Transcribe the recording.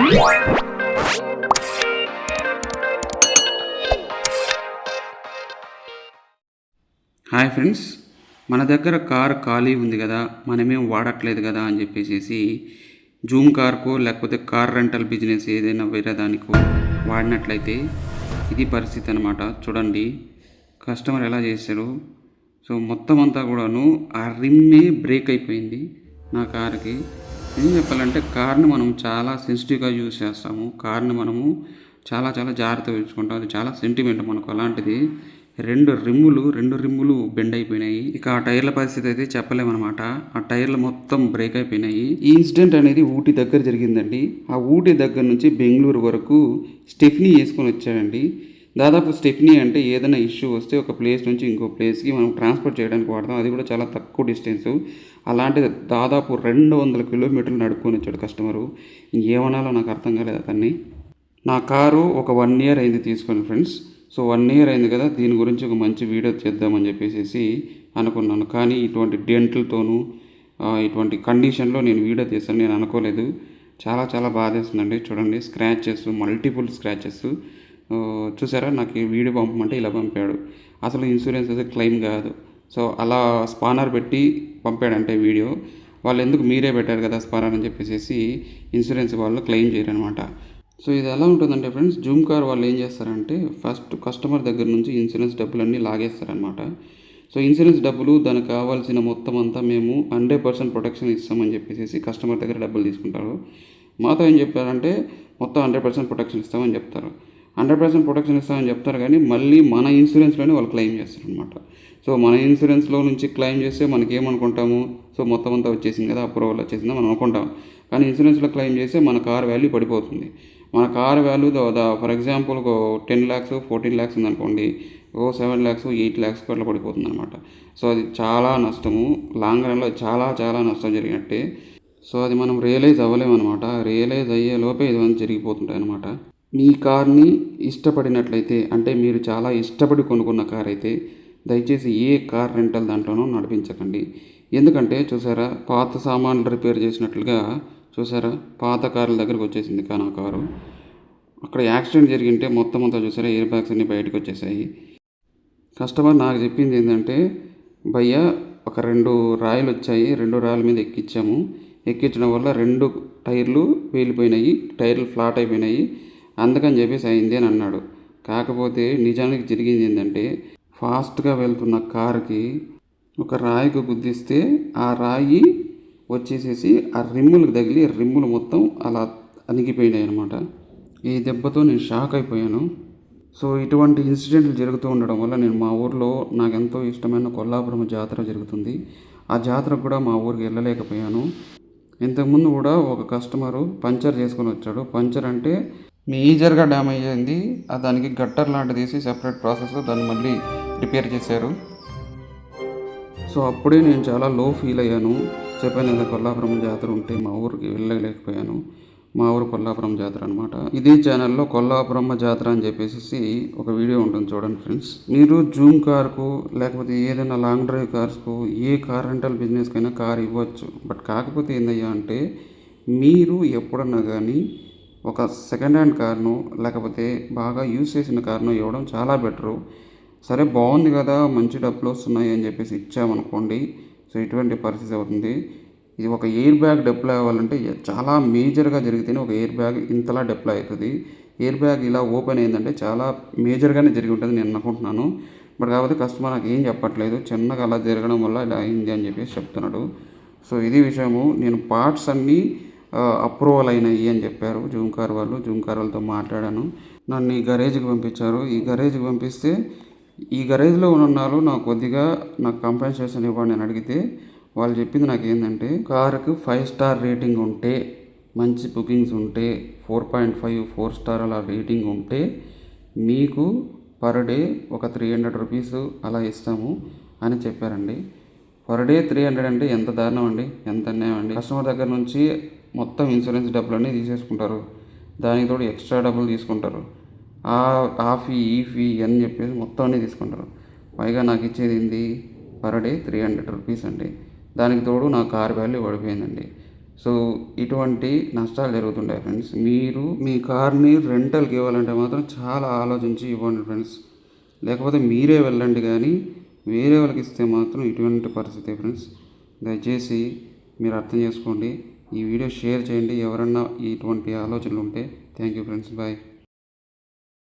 Hi friends మన దగ్గర car ఖాళీ ఉంది కదా మనమేం వాడట్లేదు కదా అని చెప్పేసి జూమ్ కార్కో లేకపోతే కార్ రెంటల్ బిజినెస్ ఏదైనా వేరే దానికో వాడినట్లయితే ఇది పరిస్థితి అనమాట చూడండి కస్టమర్ ఎలా చేశారు. సో మొత్తం అంతా కూడాను ఆ రిమ్మే బ్రేక్ అయిపోయింది నా కార్కి. ఏం చెప్పాలంటే కార్ని మనం చాలా సెన్సిటివ్గా యూజ్ చేస్తాము. కార్ని మనము చాలా చాలా జాగ్రత్తగా ఉంచుకుంటాం. అది చాలా సెంటిమెంట్ మనకు అలాంటిది. రెండు రిమ్ములు రెండు రిమ్ములు బెండ్ అయిపోయినాయి. ఇక ఆ టైర్ల పరిస్థితి అయితే చెప్పలేమన్నమాట. ఆ టైర్లు మొత్తం బ్రేక్ అయిపోయినాయి. ఈ ఇన్సిడెంట్ అనేది ఊటీ దగ్గర జరిగిందండి. ఆ ఊటీ దగ్గర నుంచి బెంగళూరు వరకు స్టెఫ్నీ వేసుకొని వచ్చాడండి. దాదాపు స్టెఫ్నీ అంటే ఏదైనా ఇష్యూ వస్తే ఒక ప్లేస్ నుంచి ఇంకో ప్లేస్కి మనం ట్రాన్స్పోర్ట్ చేయడానికి వాడతాం. అది కూడా చాలా తక్కువ డిస్టెన్స్. అలాంటిది దాదాపు రెండు వందల కిలోమీటర్లు నడుపుకొని వచ్చాడు కస్టమరు. ఏమనాలో నాకు అర్థం కాలేదు అతన్ని. నా కారు ఒక వన్ ఇయర్ అయింది తీసుకొని ఫ్రెండ్స్. సో వన్ ఇయర్ అయింది కదా దీని గురించి ఒక మంచి వీడియో చేద్దామని చెప్పేసి అనుకున్నాను. కానీ ఇటువంటి డెంట్లతోనూ ఇటువంటి కండిషన్లో నేను వీడియో తీస్తాను నేను అనుకోలేదు. చాలా చాలా బాధేస్తుందండి. చూడండి స్క్రాచెస్ మల్టిపుల్ స్క్రాచెస్. చూసారా? నాకు ఈ వీడియో పంపమంటే ఇలా పంపాడు. అసలు ఇన్సూరెన్స్ అయితే క్లెయిమ్ కాదు. సో అలా స్పానర్ పెట్టి పంపాడంటే వీడియో. వాళ్ళు ఎందుకు మీరే పెట్టారు కదా స్పానర్ అని చెప్పేసి ఇన్సూరెన్స్ వాళ్ళు క్లెయిమ్ చేయరనమాట సో ఇది ఎలా ఉంటుందంటే ఫ్రెండ్స్ జూమ్ కార్ వాళ్ళు ఏం చేస్తారంటే ఫస్ట్ కస్టమర్ దగ్గర నుంచి ఇన్సూరెన్స్ డబ్బులన్నీ లాగేస్తారనమాట సో ఇన్సూరెన్స్ డబ్బులు దానికి కావాల్సిన మొత్తం అంతా మేము హండ్రెడ్ పర్సెంట్ ప్రొటెక్షన్ ఇస్తామని చెప్పేసి కస్టమర్ దగ్గర డబ్బులు తీసుకుంటారు. మాతో ఏం చెప్పారంటే మొత్తం హండ్రెడ్ పర్సెంట్ ప్రొటెక్షన్ ఇస్తామని చెప్తారు. హండ్రెడ్ పర్సెంట్ ప్రొటెక్షన్ ఇస్తామని చెప్తారు కానీ మళ్ళీ మన ఇన్సూరెన్స్లోనే వాళ్ళు క్లెయిమ్ చేస్తారు అనమాట సో మన ఇన్సూరెన్స్లో నుంచి క్లెయిమ్ చేస్తే మనకి ఏమనుకుంటాము సో మొత్తం అంతా వచ్చేసింది కదా అప్రూవల్ వచ్చేసిందా మనం అనుకుంటాం. కానీ ఇన్సూరెన్స్లో క్లెయిమ్ చేస్తే మన కార్ వాల్యూ పడిపోతుంది. మన కార్ వాల్యూ ఫర్ ఎగ్జాంపుల్ ఒక టెన్ ల్యాక్స్ ఫోర్టీన్ ల్యాక్స్ ఉందనుకోండి ఓ సెవెన్ ల్యాక్స్ ఎయిట్ ల్యాక్స్ అట్లా పడిపోతుంది అనమాట సో అది చాలా నష్టము. లాంగ్ రన్లో చాలా చాలా నష్టం జరిగినట్టే. సో అది మనం రియలైజ్ అవ్వలేము అనమాట రియలైజ్ అయ్యే లోపే ఇదివన్నీ జరిగిపోతుంటాయి అనమాట మీ కార్ని ఇష్టపడినట్లయితే అంటే మీరు చాలా ఇష్టపడి కొనుక్కున్న కార్ అయితే దయచేసి ఏ కార్ రెంటల్ దాంట్లోనూ నడిపించకండి. ఎందుకంటే చూసారా పాత సామాన్లు రిపేర్ చేసినట్లుగా చూసారా పాత కార్ల దగ్గరకు వచ్చేసింది కా నా కారు. అక్కడ యాక్సిడెంట్ జరిగింటే మొత్తం అంతా చూసారా ఎయిర్ బ్యాగ్స్ అన్నీ బయటకు వచ్చేసాయి. కస్టమర్ నాకు చెప్పింది ఏంటంటే భయ్య ఒక రెండు రాయలు వచ్చాయి రెండు రాయల మీద ఎక్కించాము ఎక్కించడం వల్ల రెండు టైర్లు వేలిపోయినాయి టైర్లు ఫ్లాట్ అయిపోయినాయి. అందుకని చెప్పేసి అయింది అని అన్నాడు. కాకపోతే నిజానికి జరిగింది ఏంటంటే ఫాస్ట్గా వెళ్తున్న కారుకి ఒక రాయికి గుద్దిస్తే ఆ రాయి వచ్చేసేసి ఆ రిమ్ములకు తగిలి రిమ్ములు మొత్తం అలా అణిగిపోయినాయి అనమాట ఈ దెబ్బతో నేను షాక్ అయిపోయాను. సో ఇటువంటి ఇన్సిడెంట్లు జరుగుతూ ఉండడం వల్ల నేను మా ఊర్లో నాకు ఎంతో ఇష్టమైన కొల్లాపురం జాతర జరుగుతుంది. ఆ జాతరకు కూడా మా ఊరికి వెళ్ళలేకపోయాను. ఇంతకుముందు కూడా ఒక కస్టమరు పంచర్ చేసుకొని వచ్చాడు. పంచర్ అంటే మేజర్గా డ్యామేజ్ అయింది. దానికి గట్టర్ లాంటిది తీసి సెపరేట్ ప్రాసెస్ దాన్ని మళ్ళీ రిపేర్ చేశారు. సో అప్పుడే నేను చాలా లో ఫీల్ అయ్యాను. చెప్పాను కదా కొల్లాపురం జాతర ఉంటే మా ఊరికి వెళ్ళలేకపోయాను. మా ఊరు కొల్లాపురం జాతర అనమాట ఇదే ఛానల్లో కొల్లాపురమ్మ జాతర అని చెప్పేసి ఒక వీడియో ఉంటుంది చూడండి ఫ్రెండ్స్. మీరు జూమ్ కార్కు లేకపోతే ఏదైనా లాంగ్ డ్రైవ్ కార్స్కు ఏ కార్ రెంటల్ బిజినెస్కైనా కార్ ఇవ్వచ్చు. బట్ కాకపోతే ఏందయ్యా అంటే మీరు ఎప్పుడన్నా కానీ ఒక సెకండ్ హ్యాండ్ కార్ను లేకపోతే బాగా యూజ్ చేసిన కార్ను ఇవ్వడం చాలా బెటరు సరే బాగుంది కదా మంచి డబ్బులు వస్తున్నాయి అని చెప్పేసి ఇచ్చామనుకోండి సో ఇటువంటి పరిస్థితి అవుతుంది. ఇది ఒక ఎయిర్ బ్యాగ్ డిప్లాయ్ అవ్వాలంటే చాలా మేజర్గా జరిగితేనే ఒక ఎయిర్ బ్యాగ్ ఇంతలా డిప్లాయ్ అవుతుంది. ఎయిర్ బ్యాగ్ ఇలా ఓపెన్ అయిందంటే చాలా మేజర్గానే జరిగి ఉంటుంది నేను అనుకుంటున్నాను. బట్ కాకపోతే కస్టమర్ నాకు ఏం చెప్పట్లేదు చిన్నగా అలా జరగడం వల్ల ఇలా అయింది అని చెప్పేసి చెప్తున్నాడు. సో ఇది విషయము. నేను పార్ట్స్ అన్నీ అప్రూవల్ అయినాయి అని చెప్పారు. జూమ్ కార్ వాళ్ళు జూమ్ కార్ వాళ్ళతో మాట్లాడాను. నన్ను ఈ గరేజ్కి పంపించారు. ఈ గరేజ్కి పంపిస్తే ఈ గరేజ్లో ఉన్నారు నాకు కొద్దిగా నాకు కంపెన్సేషన్ ఇవ్వండి అని అడిగితే వాళ్ళు చెప్పింది నాకు ఏంటంటే కారుకు ఫైవ్ స్టార్ రేటింగ్ ఉంటే మంచి బుకింగ్స్ ఉంటే four point five four star అలా రేటింగ్ ఉంటే మీకు పర్ డే ఒక త్రీ హండ్రెడ్ రూపీస్ అలా ఇస్తాము అని చెప్పారండి. పర్ డే త్రీ హండ్రెడ్ అంటే ఎంత దారుణం అండి? ఎంత అన్యాయం అండి? కస్టమర్ దగ్గర నుంచి మొత్తం ఇన్సూరెన్స్ డబ్బులన్నీ తీసేసుకుంటారు. దానికి తోడు ఎక్స్ట్రా డబ్బులు తీసుకుంటారు. ఆ ఫీ ఈ ఫీ అని చెప్పేసి మొత్తం అన్నీ తీసుకుంటారు. పైగా నాకు ఇచ్చేది ఏంది? Per day three hundred rupees అండి. దానికి తోడు నా కార్ వాల్యూ పడిపోయిందండి. సో ఇటువంటి నష్టాలు జరుగుతుంటాయి ఫ్రెండ్స్. మీరు మీ కార్ని రెంటల్కి ఇవ్వాలంటే మాత్రం చాలా ఆలోచించి ఇవ్వండి ఫ్రెండ్స్. లేకపోతే మీరే వెళ్ళండి కానీ వేరే వాళ్ళకి ఇస్తే మాత్రం ఇటువంటి పరిస్థితి ఫ్రెండ్స్. దయచేసి మీరు అర్థం చేసుకోండి. ఈ వీడియో షేర్ చేయండి. ఎవరన్నా ఇటువంటి ఆలోచనలు ఉంటే థ్యాంక్ యూ ఫ్రెండ్స్. బాయ్.